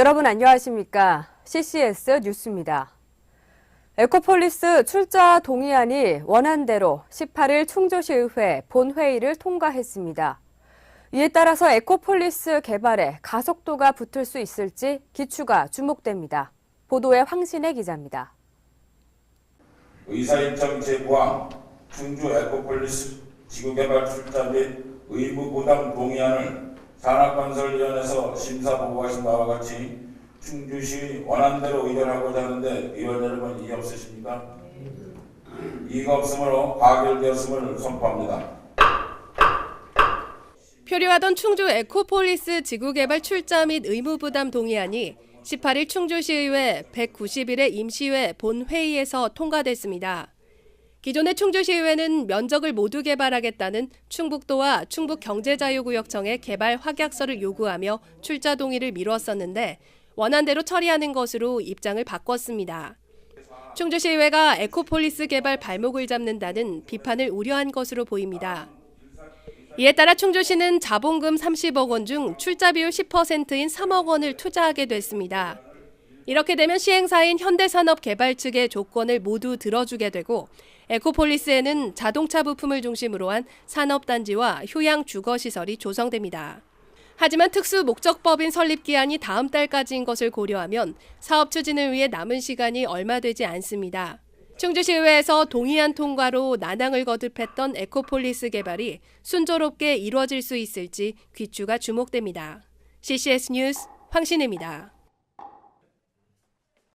여러분 안녕하십니까? CCS 뉴스입니다. 에코폴리스 출자 동의안이 원안대로 18일 충주시의회 본회의를 통과했습니다. 이에 따라서 에코폴리스 개발에 가속도가 붙을 수 있을지 기추가 주목됩니다. 보도에 황신혜 기자입니다. 의사일정 제보와 충주 에코폴리스 지구개발 출자 및 의무 부담 동의안을 산업건설위원회에서 심사 보고하신 바와 같이 충주시 원안대로 의결하고자 하는데 의원 여러분 이의 없으십니까? 이의가 없으므로 가결되었음을 선포합니다. 표류하던 충주 에코폴리스 지구개발 출자 및 의무부담 동의안이 18일 충주시의회 191회 임시회 본회의에서 통과됐습니다. 기존의 충주시의회는 면적을 모두 개발하겠다는 충북도와 충북경제자유구역청의 개발 확약서를 요구하며 출자 동의를 미뤘었는데 원안대로 처리하는 것으로 입장을 바꿨습니다. 충주시의회가 에코폴리스 개발 발목을 잡는다는 비판을 우려한 것으로 보입니다. 이에 따라 충주시는 자본금 30억 원 중 출자 비율 10%인 3억 원을 투자하게 됐습니다. 이렇게 되면 시행사인 현대산업개발 측의 조건을 모두 들어주게 되고 에코폴리스에는 자동차 부품을 중심으로 한 산업단지와 휴양 주거시설이 조성됩니다. 하지만 특수 목적법인 설립 기한이 다음 달까지인 것을 고려하면 사업 추진을 위해 남은 시간이 얼마 되지 않습니다. 충주시의회에서 동의안 통과로 난항을 거듭했던 에코폴리스 개발이 순조롭게 이루어질 수 있을지 귀추가 주목됩니다. CCS 뉴스 황신혜입니다.